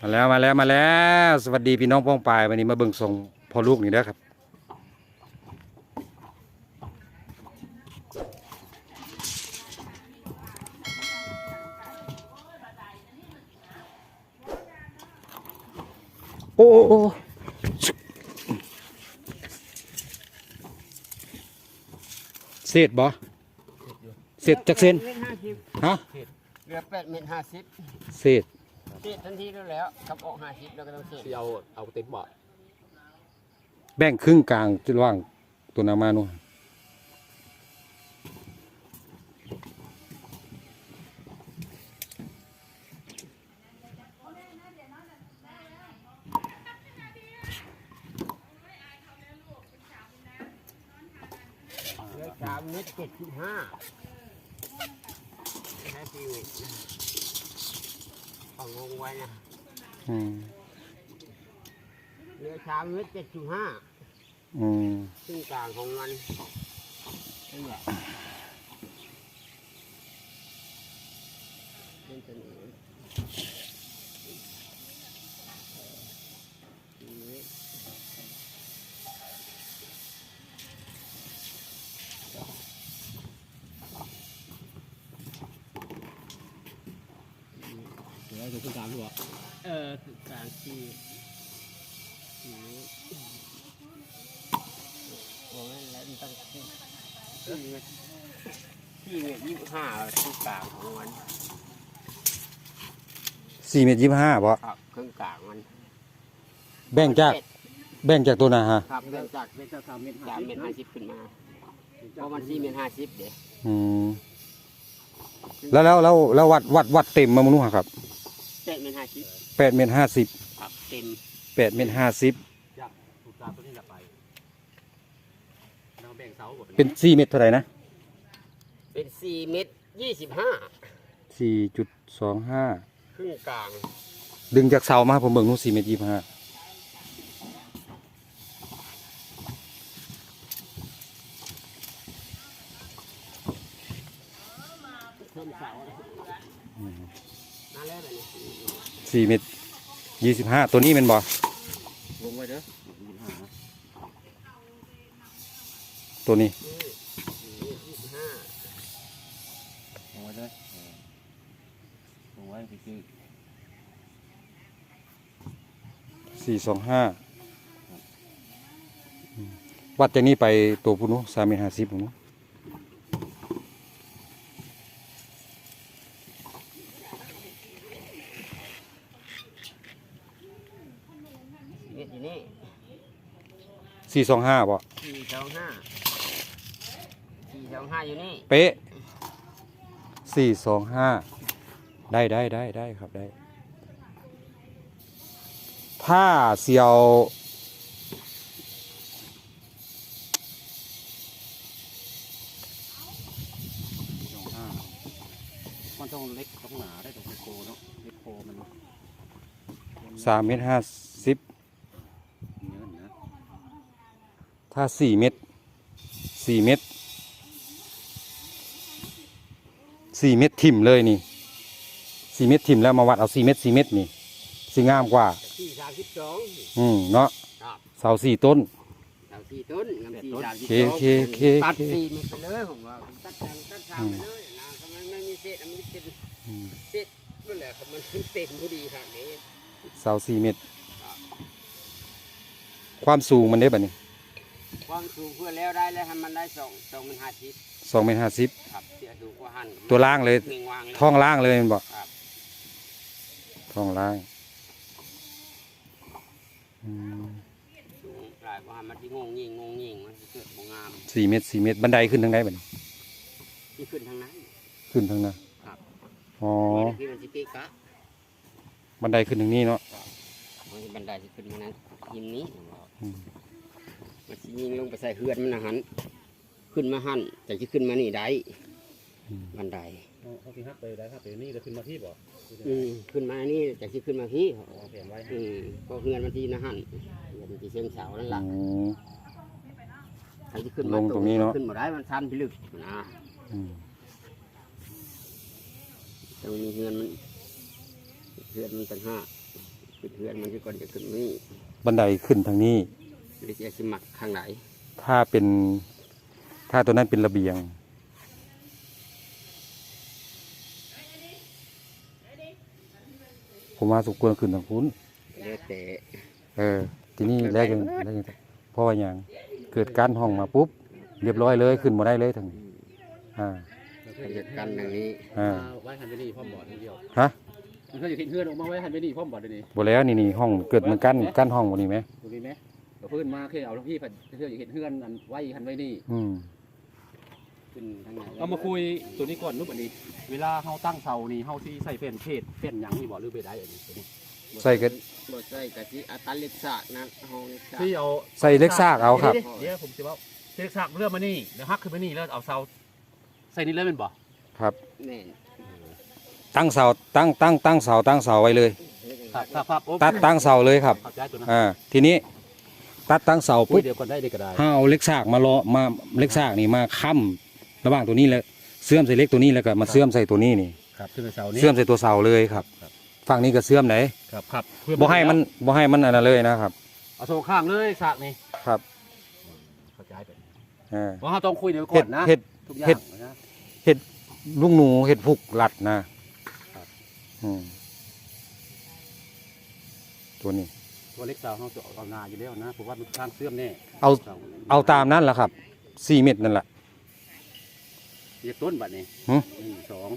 มาแล้วมาแล้วมาแล้ว สวัสดีพี่น้องป้องปายวันนี้มาเบิ่งส่งพ่อลูกนี่เด้อครับโอ้โอ้โอ้เศษบ่เศษจากเส้นเมตรห้าสิบฮะเหลือแปดเมตรห้าสิบเศษ เสียทันทีแล้วแล้วกับออกห้าสิบแล้วก็ต้องเสียที่เอาเอาเต็มบ่อแบ่งครึ่งกลางระหว่างตัวนามานู่นเหลือสามเมตรเจ็ดสิบห้าแค่ปีวิ ฟังงงไว้นะอืมเหลือสามเมตรเจ็ดสิบห้าอืมซึ่งกลางของมันนี่แหละเป็นตัวนี้ เดี๋ยวถึงกลางหัวเออคือกลางที่นี่โอ้ยแล้วมันต้องที่ที่เมตรที่เมตรยี่สิบห้าที่กลางของมันสี่เมตรยี่สิบห้าบ่ครับเครื่องกลางมันแบ่งจากแบ่งจากตัวนาฮะครับเริ่มจากเมตรสามเมตรสามเมตรห้าสิบขึ้นมาเพราะมันสี่เมตรห้าสิบเดี๋ยวอืมแล้วแล้วแล้วแล้ววัดวัดวัดเต็มมามุนุฮะครับ เจ็ดเมตรห้าสิบแปดเมตรห้าสิบครับเต็มแปดเมตรห้าสิบอยากถูกตามตัวนี้อยากไปเราแบ่งเสาหมดเป็นสี่เมตรเท่าไหร่นะเป็นสี่เมตรยี่สิบห้าสี่จุดสองห้าครึ่งกลางดึงจากเสามาผมเบิ่งนู้นสี่เมตรยี่สิบห้า เพิ่มเสา นั่นแหละแบบนี้สี่เมตรยี่สิบห้าตัวนี้เป็นบ่ลงไว้เด้อยี่ห้านะตัวนี้นี่ยี่สิบห้าลงไว้เด้อเออลงไว้คือสี่สองห้าวัดจากนี้ไปตัวพุนุสามเมตรห้าสิบพุนุ เมตรอยู่นี่ สี่สองห้าบ่สี่สองห้าสี่สองห้าอยู่นี่เป๊ะสี่สองห้าได้ได้ได้ได้ครับได้ ถ้าเสียวสองห้ามันต้องเล็กต้องหนาได้ตรงโคเนาะเล็กโคมันเนาะสามเมตรห้าสิบ เนื้อนะ ถ้าสี่เมตรสี่เมตรสี่เมตรทิ่มเลยนี่สี่เมตรทิ่มแล้วมาวัดเอาสี่เมตรสี่เมตรนี่สีงามกว่าสี่สามสิบสองอืมเนาะครับเสาสี่ต้นเราสี่ต้นงามสี่สามสิบเคสองเคเคตัดเคสี่เมตรไปเลยผมว่าผมตัดทางตัดทางไปเลยนะทำไมไม่มีเศษอันนี้เป็นอืมเศษนั่นแหละครับมันเต็มพอดีครับนี้เสาสี่เมตรความสูงมันได้แบบนี้ ความสูงเพื่อแล้วได้แล้วให้มันได้สองสองมันห้าสิบสองเมตรห้าสิบครับเสียดูกว่าหันตัวล่างเลยหนึ่งวางเลย ท้องล่างเลยมันบอกครับ ท้องล่างอืมสูงหลายกว่าหันมันที่งงยิงงงยิงมันสิเกิดบ่งามสี่เมตรสี่เมตรบันไดขึ้นทางไหนแบบนี้ที่ขึ้นทางนั้น ขึ้นทางนั้นครับ อ๋อที่มันสิเกะกะบันไดขึ้นทางนี้เนาะมันสิบันไดสิขึ้นมานั้นยิมนี้อืมมันสิ ยิงลงไปใส่เฮือนมันนะหันขึ้นมาหันแต่จะขึ้นมานี่ได้บันไดเขาที่ฮักไปได้ฮักไปนี่จะขึ้นมาที่บ่อืมขึ้นมานี่แต่จะขึ้นมาพี่เอาแผนไว้อืมก็เฮือนมันที่นะหันเฮือนมันที่เชิงเสานั่นแหละอืมใครที่ขึ้นมาลงตรงนี้เนาะขึ้นมาได้มันชันพิลึกนะอืมตรงนี้เฮือนมันเฮือนมันต่างหากขึ้นเฮือนมันจะก่อนจะขึ้นนี่บันไดขึ้นทางนี้ หรือจะสิหมักข้างไหนถ้าเป็น ถ้าตัวนั้นเป็นระเบียง ผมว่าสมควรขึ้นทางพุ้นแล้วแต่เออ ทีนี้แรกยังแรกยังเพราะว่าอย่างเกิดการห้องมาปุ๊บ เรียบร้อยเลยขึ้นมาได้เลยทางนี้อ่าขยัดกันอย่างนี้อ่าไว้หันไปนี่พร้อมบอดนิดเดียวฮะมันก็อยู่ที่เพื่อนออกมาไว้หันไปนี่พร้อมบอดเลยวนี่บแล้วนี่นี่ห้องเกิดมันกั้นกั้นห้องวันนี้ไหมตรงนี้ไหม เดี๋ยวเพื่อนมาแค่เอาพี่ผัดเพื่อนอยากเห็นเพื่อนอันไว้หันไว้นี่อืมขึ้นทางไหนเอามาคุยตัวนี้ก่อนรูปอันนี้ เวลาเฮาตั้งเสานี่เฮาสิใส่เป็นเพศเป็นหยังนี่บ่หรือไปได้อันนี้ตัวนี้ใส่กันรถใส่กะทิอัตราเล็กสากนะห้องเล็กสากที่เอาใส่เล็กซากเอาครับดี๋ยวเดี๋ยวผมจะว่าเล็กซากเลื่อนมานี่เดี๋ยวฮักขึ้นมานี่แล้วเอาเสาใส่นี่เลยเป็นบ่ครับ แน่นตั้งเสาตั้งตั้งตั้งเสาตั้งเสาไว้เลย ครับครับครับโอ้ตัดตั้งเสาเลยครับเข้าใจตัวนั้นอ่าทีนี้ ตัดตั้งเสาปุ๊ปุ๊บบเดี๋ยวก่อนได้เด็กก็ได้ถ้าเอาเล็กซากมาล้อมาเล็กซากนี่มาค้ำระหว่างตัวนี้แล้วเสื่อมใส่เล็กตัวนี้แล้วก็มาเสื่อมใส่ตัวนี้นี่ครับขึ้นไปเสานี้เสื่อมใส่ตัวเสาเลยครับครับฝั่งนี้ก็เสื่อมไหนครับครับบ่ให้มันบ่ให้มันอันนั้นเลยนะครับเอาโซ่ข้างเลยซากนี่ครับเข้าใจไปอ่าเพราะเราต้องคุยเดี๋ยวก่เห็อดนนะเห็ดทุกอย่าเห็ดงนะลูกหนูเห็ดพุกหลัดนะครับอืมตัวนี้ ตัวเล็กสาวเขาจะเอานาอยู่แล้วนะผมว่ามันข้างเสื่อมแน่เอาสเอาตามนั้นแหละครับสี่เม็ดนั่นแหละเรียกต้นบัดนี้หึหนึ่งสอง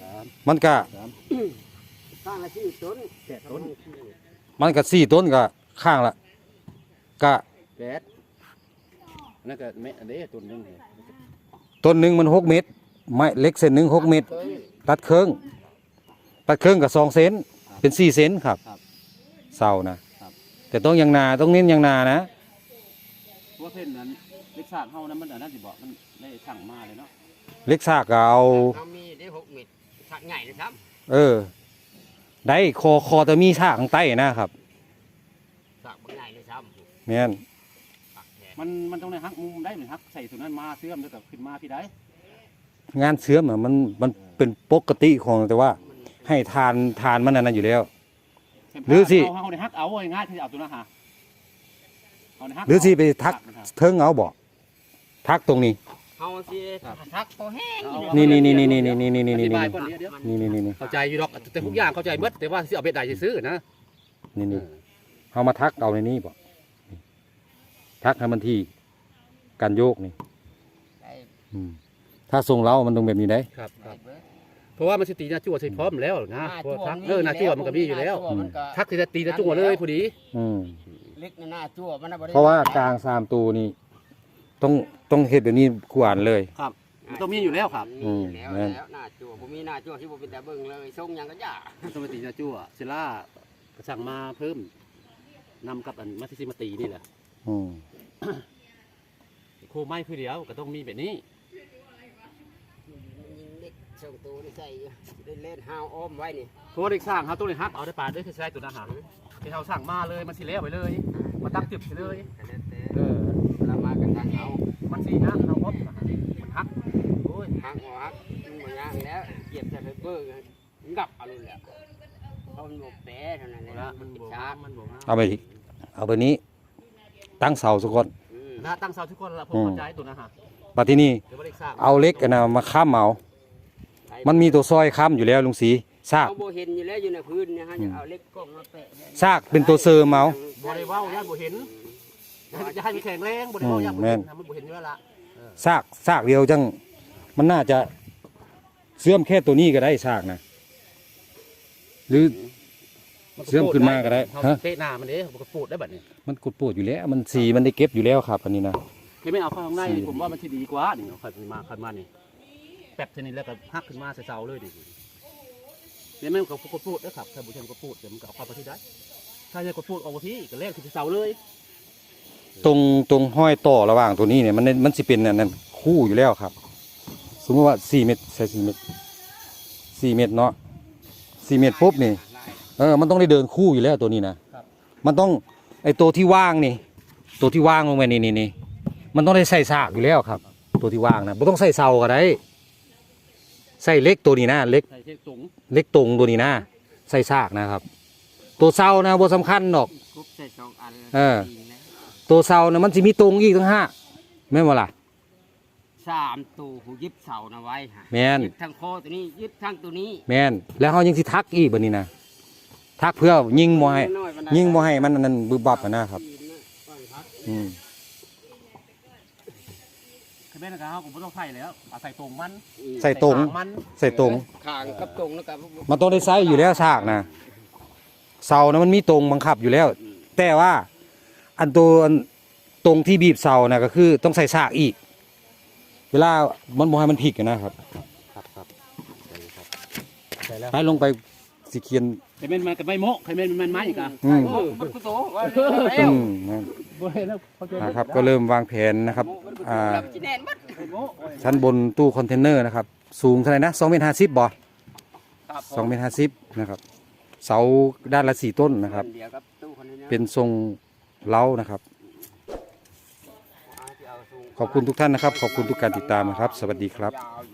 สามมันก็สามข้างละที่ต้นแปดต้นมันก็สี่ต้นก็ข้างละก็แปดอันนั่นก็แม่อันนี้ต้นนึงเนี่ยต้นหนึ่งมันหกเม็ดไม้เล็กเส้นหนึ่งหกเม็ดต้นตัดเครื่องตัดเครื่องกับสองเซนเป็นสี่เซนครับ ครับ เสานะครับ แต่ต้องยังนาต้องเน้นยังนานะเพราะว่าเพ่นนั้นเล็กสากเฮานั้นมันอันนั้นสิบอกมันได้ช่างมาเลยเนาะเล็กซากก็เอา เรามีได้หกเม็ดสักใหญ่นะครับเออ ได้คอคอจะมีซากข้างใต้นะครับสักบางใหญ่เลยครับแม่นสักแขนมันมันต้องได้ฮักมุมได้เหมือนฮักใส่ตัวนั้นมาเสื่อมแล้วก็ขึ้นมาพี่ได้งานเสื่อมอะมันมันเป็นปกติของแต่ว่าให้ทานทานมันอันนั้นอยู่แล้ว หรือสิเอาเอาในฮักเอาไว้ง่ายที่จะเอาตัวนั้นหาเอาในฮักหรือสิไปทักนะครับเทิงเอาบ่ทักตรงนี้เฮาสิทักพอแห้งนี่นี่นี่นี่นี่นี่นี่นี่นี่อธินี่บายก่อนเดี๋ยวเดี๋ยวนี่นี่นี่นี่เข้าใจอยู่ดอกแต่ทุกอย่างเข้าใจหมดแต่ว่าสิเอาเบ็ดใดสิซื้อนะนี่นี่เอามาทักเอาในนี้บ่นี่ทักให้มันที่การโยกนี่อืมถ้าทรงเล้ามันต้องแบบนี้ได้ครับครับ เพราะว่ามันสิตีหน้าจั่วใส่พร้อมแล้วนะเพราะว่าทักเออหน้าจั่วมันก็มีอยู่แล้วมันก็ทักสิจะตีหน้าจั่วเลยพอดี อืมเล็กหน้าจั่วมันน่ะบ่ได้เพราะว่ากลางสามตัวนี่ต้องต้องเห็ดแบบนี้กวานเลย ครับมันต้องมีอยู่แล้วครับอืมมีแล้วแม่น แล้วหน้าจั่วบ่มีหน้าจั่วที่บ่เป็นแต่เบิ่งเลยทรงหยังก็ยากต้องมาตีหน้าจั่วเซล่ากระสั่งมาเพิ่มนำกับอันมาที่สิมาตีนี่แหละอืม โคไม้คือเดียวก็ต้องมีแบบนี้ เล็กทรงตัวนี่ใส่เล่นเล่นๆห้าวอ้อมไว้นี่เพราะว่าเด็กสร้างเขาต้องเลยฮักเอาได้ปลาด้วยคือใช้ตัวอาหารที่เขาสั่งมาเลยมันสิแล้วไปเลย มาตั้งจุดไปเลยก็แล้วแต่เออ เรามากันทางเอามันสีนะเราพบมันฮักโอ้ยทางออกมันบ่ยากแล้วเก็บแต่ไฟเบอร์กันงับเอาเลยแหละเพราะมันบ่แปรเท่านั้นแหละละมัมันนเป็นบอกชาว่าร์มันบอกว่าเอาไปอีกเอาไปนี้ ตั้งเสาสักคนอืมนะตั้งเสาทุกคนละผมเข้าใจตัวอาหารปัจที่นี่เดี๋ยวว่าเด็กสร้างเอาเล็กอันนะมาค้ำเอา มันมีตัวซอยค้ำอยู่แล้วลุงสีซากเอาบ่เห็นอยู่แล้วอยู่ในพื้นเนี่ยฮะจะเอาเล็กกล้องมาแปะซากเป็นตัวเซอร์เมา บ่ได้เว้าย่านบ่เห็นจะให้มันแข็งแรงบ่ได้เว้าย่านบ่เห็นนะมันบ่เห็นอยู่แล้วล่ะซากซากเดียวจัง มันน่าจะเสื่อมแค่ตัวนี้ก็ได้ซากนะ หรือ เสื่อมขึ้นมาก็ได้ฮะฮะเตะหน้ามันเด้มันก็ปูดได้บัดนี้มันกดปวดอยู่แล้ว มันสีมันได้เก็บอยู่แล้วครับอันนี้นะไม่ไม่เอาเข้าข้างในสี่ผมว่ามันสิดีกว่านี่เอาค่อยมาค่อยมานี่ แป๊บเท่านี้แล้วก็ฮักขึ้นมาใส่เสาเลยดิเนี่ยแม่นก็กดปูดนะครับถ้าบ่ใช่มันก็ปูดเดี๋ยวมันก็เอาเข้าไปที่ได้ ถ้าจะกดปูดออกมาที่ก็แลกที่เสาเลยตรงตรงห้อยต่อระหว่างตัวนี้เนี่ยมันมันสิเป็นอันนั้นคู่อยู่แล้วครับ สมมติว่าสี่เมตรใช่สี่เมตรสี่เมตรเนาะสี่เมตรปุ๊บนี่เออมันต้องได้เดินคู่อยู่แล้วตัวนี้นะมันต้องไอตัวที่ว่างนี่ ตัวที่ว่างลงไปนี่นี่นี่มันต้องได้ใส่ซากอยู่แล้วครับ ตัวที่ว่างนะไม่ต้องใส่เสาก็ได้ ใส่เล็กตัวนี้นะเล็กใส่เชือกสูงเล็กตรงตัวนี้นะใส่ซากนะครับ ตัวเสานะบ่สำคัญดอกครบใส่สองอันเออจริงนะตัวเสานะมันสิมีตรงอีกทั้งห้าแม่นบ่ล่ะสามตัวหูยึดเสานะไว้ฮะแม่นยึดทั้งคอตัวนี้ยึดทั้งตัวนี้แม่นแล้วเฮายังสิทักอีกบัดนี้นะทักเพื่อยิงบ่ให้น้อยๆปานใดยิงบ่ให้มันอันนั่นบึบบับอะนะครับอืม คือแม่นนะครับผมบ่ต้องใส่แล้วเอาใส่ตรงมันใส่ตรงขางมันใส่ตรง ขางกับตรงแล้วกับมันต้องได้ไซส์อยู่แล้วซากนะเสานะมันมีตรงบังคับอยู่แล้ว แต่ว่าอันตัวอันตรงที่บีบเสานะก็คือต้องใส่ซากอีก เวลามันบ่ให้มันพลิกอะนะครับครับครับใส่แล้ว ไปลงไปสิเขียน แต่แม่นมันก็ไม่โมะใครแม่นมันไม้อีกอะอืมโอ้มันกุโตว่าอืมนั่นบ่เห็นแล้วเขาจะนะครับ ก็เริ่มวางแผนนะครับอ่าจีแน่นมัดไม่โมะชั้นบนตู้คอนเทนเนอร์นะครับ สูงเท่าไหร่นะ2เมตร50บ่ครับ2เมตร50นะครับ เสาด้านละ4ต้นนะครับ เดียวกับตู้คนนี้นะเป็นทรงเล้านะครับ ขอบคุณทุกท่านนะครับ ขอบคุณทุกการติดตามนะครับ สวัสดีครับ ยาวอยู่